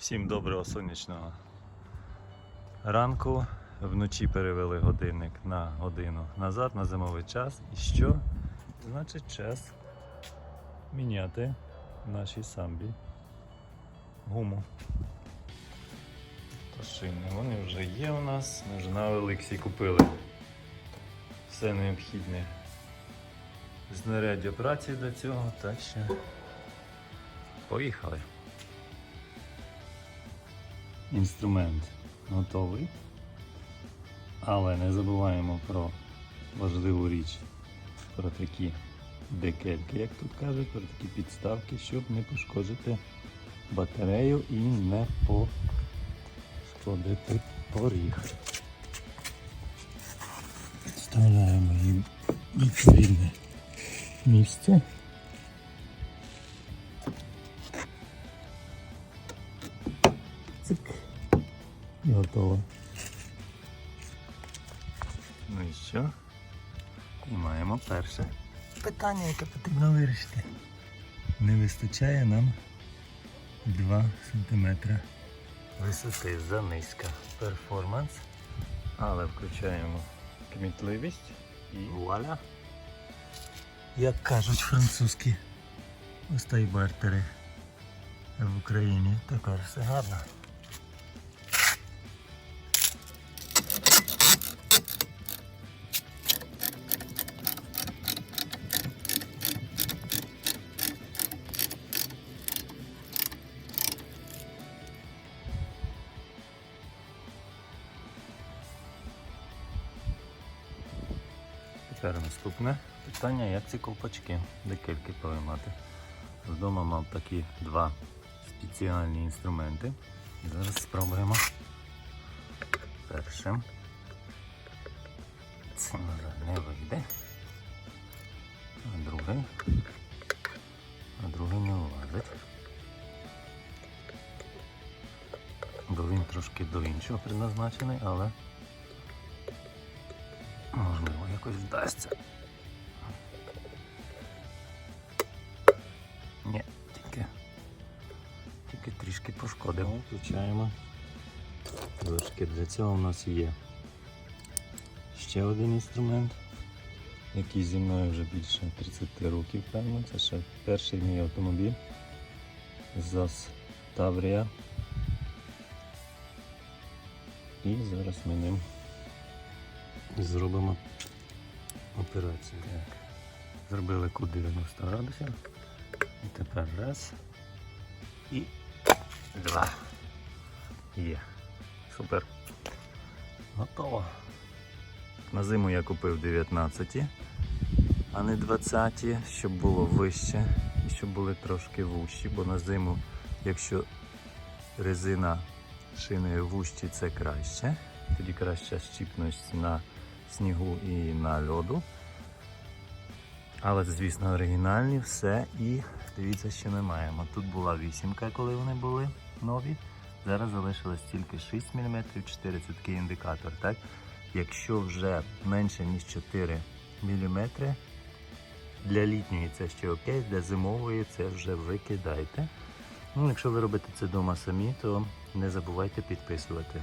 Всім доброго сонячного ранку. Вночі перевели годинник на годину назад на зимовий час. І що? Значить час міняти нашій самбі гуму. Та шини. Вони вже є у нас. Ми вже на Еликсі купили все необхідне знаряддя праці до цього, так що поїхали. Інструмент готовий. Але не забуваємо про важливу річ, про такі декельки, як тут кажуть, про такі підставки, щоб не пошкодити батарею і не пошкодити поріг. Вставляємо їм відповідне місце. І готово. Ну і що? І маємо перше питання, яке потрібно вирішити. Не вистачає нам 2 см висоти занизька перформанс. Але включаємо кмітливість і вуаля. Як кажуть французькі остайбартери в Україні, тепер все гарно. Тепер наступне питання, як ці ковпачки, декілька поймати. Вдома мав такі два спеціальні інструменти. Зараз спробуємо першим. Це не вийде. А другий. А другий не влазить. Бо він трошки до іншого предназначений, але можливо якось вдасться. Ні, тільки, тільки трішки пошкодив. Включаємо трошки. Для цього у нас є ще один інструмент, який зі мною вже більше 30 років, певно. Це ще перший мій автомобіль. ЗАЗ Таврія. І зараз ми ним зробимо операцію. Так. Зробили кут 90 градусів. І тепер раз. І два. Є. Супер. Готово. На зиму я купив 19, а не 20, щоб було вище і щоб були трошки вущі, бо на зиму, якщо резина шиною вущі, це краще. Тоді краща щіпність на снігу і на льоду. Але, звісно, оригінальні все і дивіться, що ми маємо. Тут була вісімка, коли вони були нові. Зараз залишилось тільки 6 мм, 4 це такий індикатор. Так? Якщо вже менше ніж 4 мм, для літньої це ще окей, для зимової це вже викидайте. Ну, якщо ви робите це вдома самі, то не забувайте підписувати.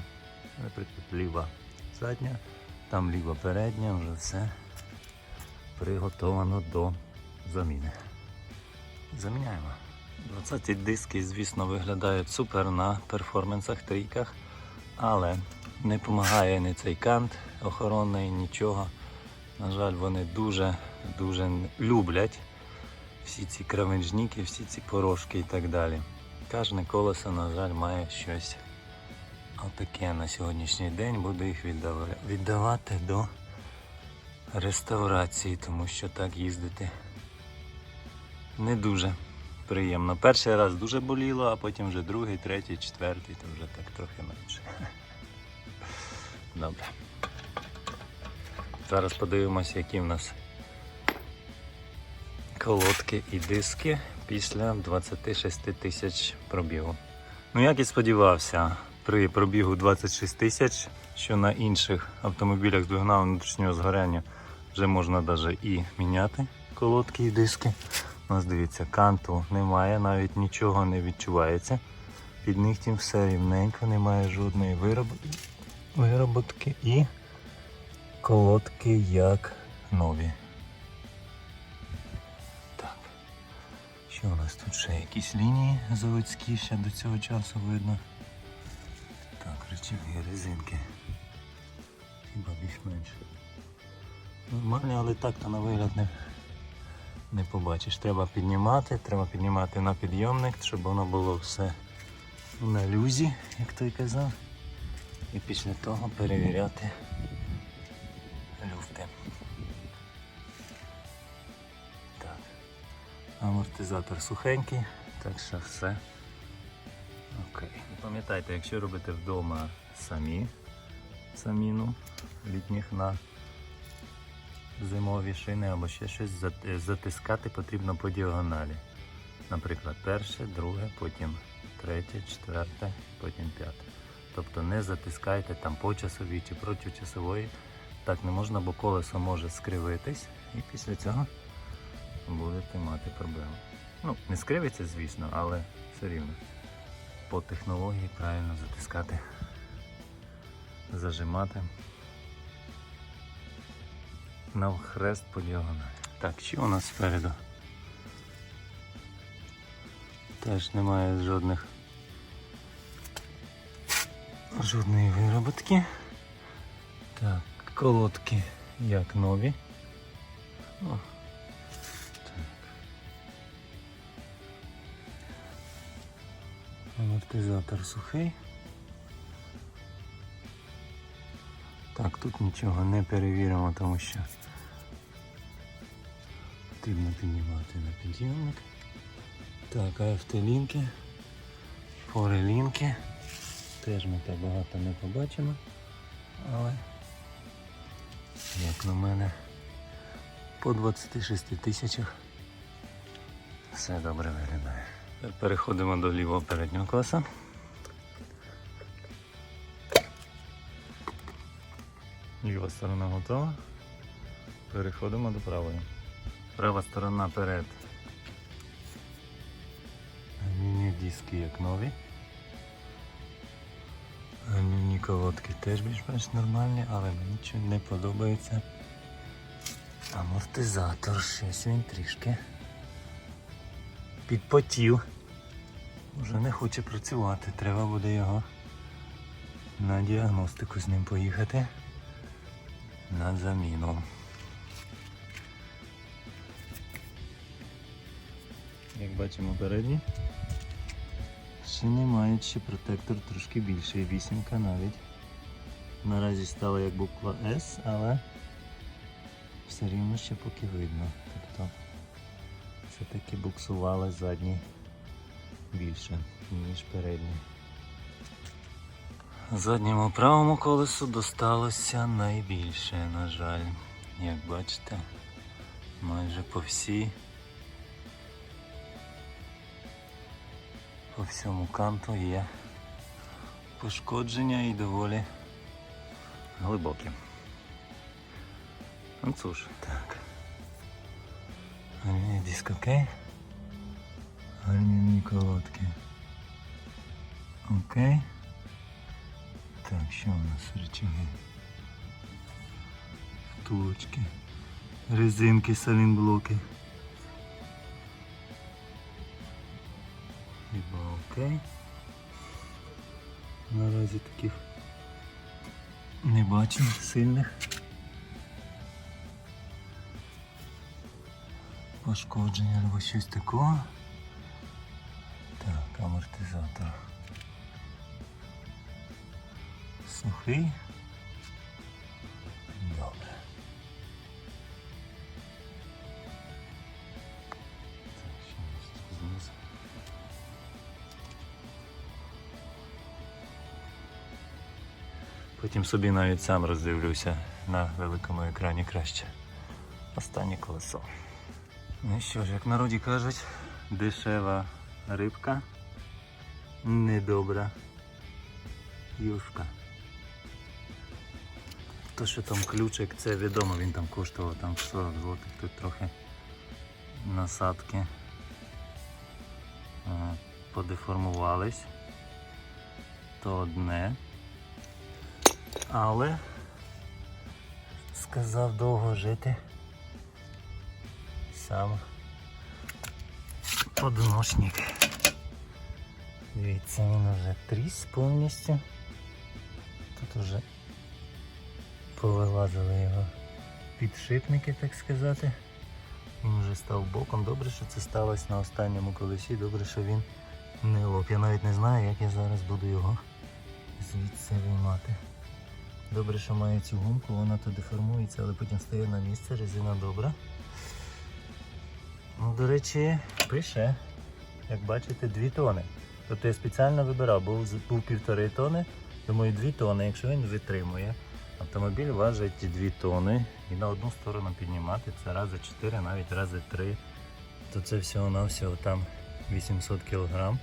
Наприклад, ліва задня, там ліва передня, вже все приготовано до заміни. Заміняємо. 20 диски, звісно, виглядають супер на перформансах, трійках, але не допомагає ні цей кант охоронний, нічого. На жаль, вони дуже-дуже люблять всі ці кравенжніки, всі ці порошки і так далі. Кожне колесо, на жаль, має щось отаке на сьогоднішній день. Буду їх віддавати до реставрації, тому що так їздити не дуже приємно. Перший раз дуже боліло, а потім вже другий, третій, четвертий, то вже так трохи менше. Добре. Зараз подивимося, які в нас колодки і диски після 26 тисяч пробігу. Ну, як і сподівався, при пробігу 26 тисяч, що на інших автомобілях з двигуна внутрішнього згоряння вже можна навіть і міняти колодки і диски. У нас дивіться, канту немає, навіть нічого не відчувається. під нігтем все рівненько, немає жодної вироботки, вироботки і колодки як нові. Так. Що у нас тут ще якісь лінії заводські ще до цього часу видно. Так, речові резинки. Хіба більш-менш. Нормальні, але так то на вигляд не, не побачиш. Треба піднімати, треба піднімати на підйомник, щоб воно було все на люзі, як той казав. І після того перевіряти люфти. Так. Амортизатор сухенький, так що все окей. Пам'ятайте, якщо робите вдома самі саміну літніх на зимові шини або ще щось затискати потрібно по діагоналі. Наприклад, перше, друге, потім третє, четверте, потім п'яте. Тобто не затискайте там по часовій чи проти часової. Так не можна, бо колесо може скривитись і після цього будете мати проблеми. Ну, не скривиться, звісно, але все рівно. По технології правильно затискати, зажимати навхрест по діагоналі. Так, що у нас спереду? Теж немає жодних жодної вироботки. Так, колодки як нові. О, Амортизатор сухий. Так, тут нічого не перевіримо, тому що потрібно піднімати на підйомник. Так, форелінки. Теж ми так багато не побачимо. Але, як на мене, по 26 тисячах все добре виглядає. Переходимо до лівого переднього класа. Ліва сторона готова. Переходимо до правої. Права сторона перед. Алюмінні диски як нові. Алюмінні колодки теж більш-менш нормальні, але мені нічого не подобається. Амортизатор, щось він трішки підпотів. Вже не хоче працювати, треба буде його на діагностику з ним поїхати на заміну. Як бачимо передні. Ще мають ще протектор трошки більший, вісімка навіть. Наразі стала як буква S, але все рівно ще поки видно. Тобто все-таки буксували задні більше, ніж передні. Задньому правому колесу досталося найбільше, на жаль. Як бачите, майже по всій по всьому канту є пошкодження і доволі глибокі. Ну цуж, так. Алюміній диск окей. Алюміній колодки. Окей. Так, що у нас речаги? Втулочки. Резинки, салінблоки. Хіба окей. Наразі таких не бачу сильних пошкоджень або щось такого. Так, амортизатор. Сухий. Добре. Так, у нас? Потім собі навіть сам роздивлюся на великому екрані краще. Останнє колесо. Ну що ж, як народі кажуть, дешева рибка, недобра юшка. То, що там ключик, це відомо, він там коштував там 40 злотих, тут трохи насадки е, подеформувались. то одне. Але сказав довго жити. Сам одношник. Дивіться, він вже тріс повністю. Тут уже повилазили його підшипники, так сказати. Він вже став боком. Добре, що це сталося на останньому колесі. Добре, що він не лоп. Я навіть не знаю, як я зараз буду його звідси виймати. Добре, що маю цю гумку, вона то деформується, але потім стає на місце, резина добра. Ну, до речі, пише, як бачите, 2 тони. Тобто я спеціально вибирав, був, був півтори тони, думаю 2 тони, якщо він витримує. Автомобіль важить 2 тони і на одну сторону піднімати це рази 4, навіть рази 3, то це всього-навсього там 800 кг,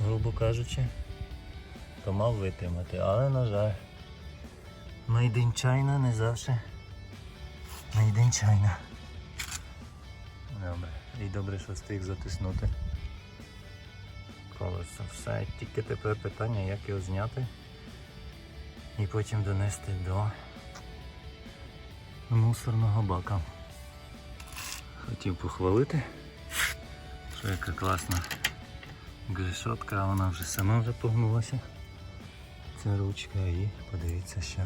грубо кажучи, то мав витримати. Але, на жаль, Made in China не завжди Made in China. Добре. І добре, що встиг затиснути. Колесо. Все. Тільки тепер питання, як його зняти і потім донести до мусорного бака. Хотів похвалити, що яка класна грешотка, а вона вже сама вже погнулася. Ця ручка і подивіться, що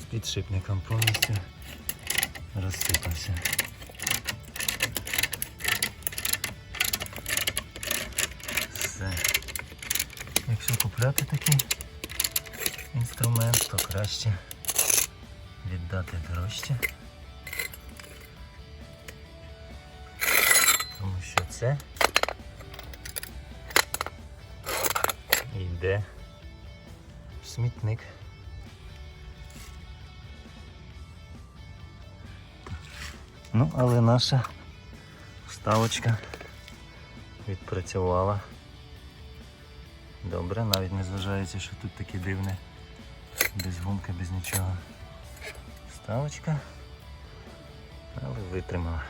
з підшипником повністю розсипався. Все. Якщо купляти такий інструмент, то краще віддати дорожче. Тому що це йде в смітник. Ну, але наша вставочка відпрацювала. Добре, навіть не зважаючи, що тут таке дивне, без гумки, без нічого. Вставочка. Але витримала.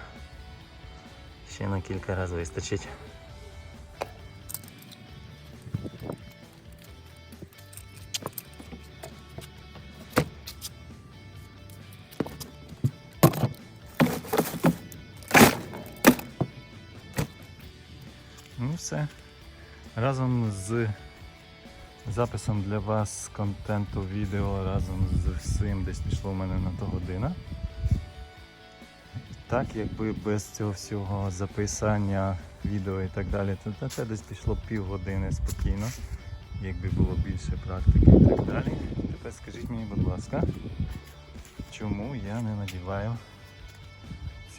Ще на кілька разів вистачить. Ну все. Разом з записом для вас контенту відео разом з всім десь пішло в мене на то година. Так, якби без цього всього записання відео і так далі, то на це десь пішло півгодини спокійно, якби було більше практики і так далі. Тепер скажіть мені, будь ласка, чому я не надіваю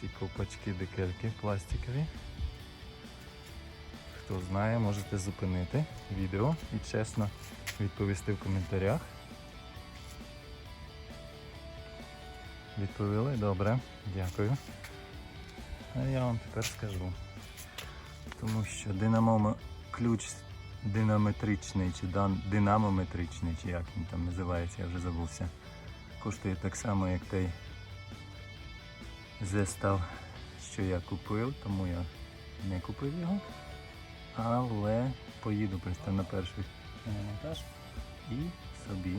ці ковпачки декельки пластикові? Хто знає, можете зупинити відео і чесно відповісти в коментарях. Відповіли? Добре, дякую. А я вам тепер скажу. Тому що динамо ключ динаметричний чи дан- динамометричний, чи як він там називається, я вже забувся. Коштує так само, як той зестав, що я купив, тому я не купив його. Але поїду просто на перший е, монтаж і собі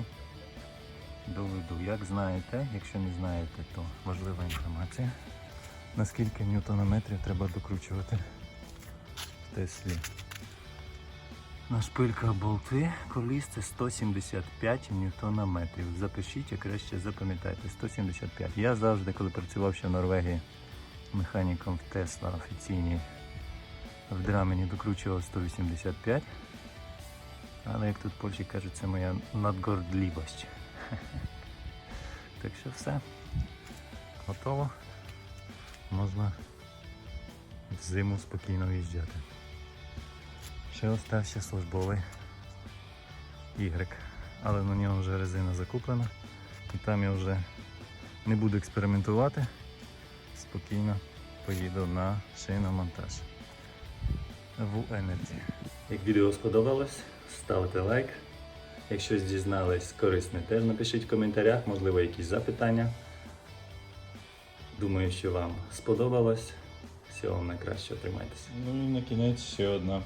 доведу. Як знаєте, якщо не знаєте, то важлива інформація. Наскільки ньютонометрів треба докручувати в Теслі. На шпильках болти коліс це 175 ньютонометрів. Запишіть, а краще запам'ятайте. 175. Я завжди, коли працював ще в Норвегії механіком в Тесла офіційній, в драмені докручував 185. Але як тут Польщі кажуть, це моя надгордлівость. Так що все. Готово. Можна в зиму спокійно в'їжджати. Ще остався службовий Y, але на нього вже резина закуплена. І там я вже не буду експериментувати. Спокійно поїду на шиномонтаж. В Energy. Як відео сподобалось, ставте лайк. Якщо дізнались корисне, теж напишіть в коментарях, можливо, якісь запитання. Думаю, що вам сподобалось. Всього вам найкращого, тримайтеся. Ну і на кінець ще одна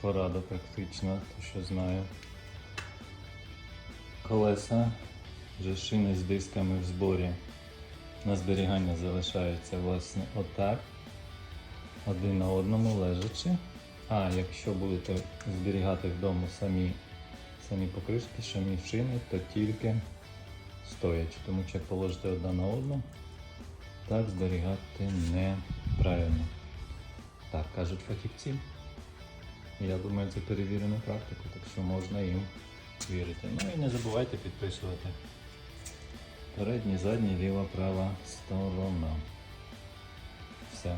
порада практична, то що знаю. Колеса, вже шини з дисками в зборі на зберігання залишаються власне отак. Один на одному лежачи. А якщо будете зберігати вдома самі, самі покришки, самі шини, то тільки стоячи. Тому що як положите одна на одну, так зберігати неправильно. Так кажуть фахівці. Я думаю, це перевірено практику, так що можна їм вірити. Ну і не забувайте підписувати. Передній, задній, ліва, права сторона. Все.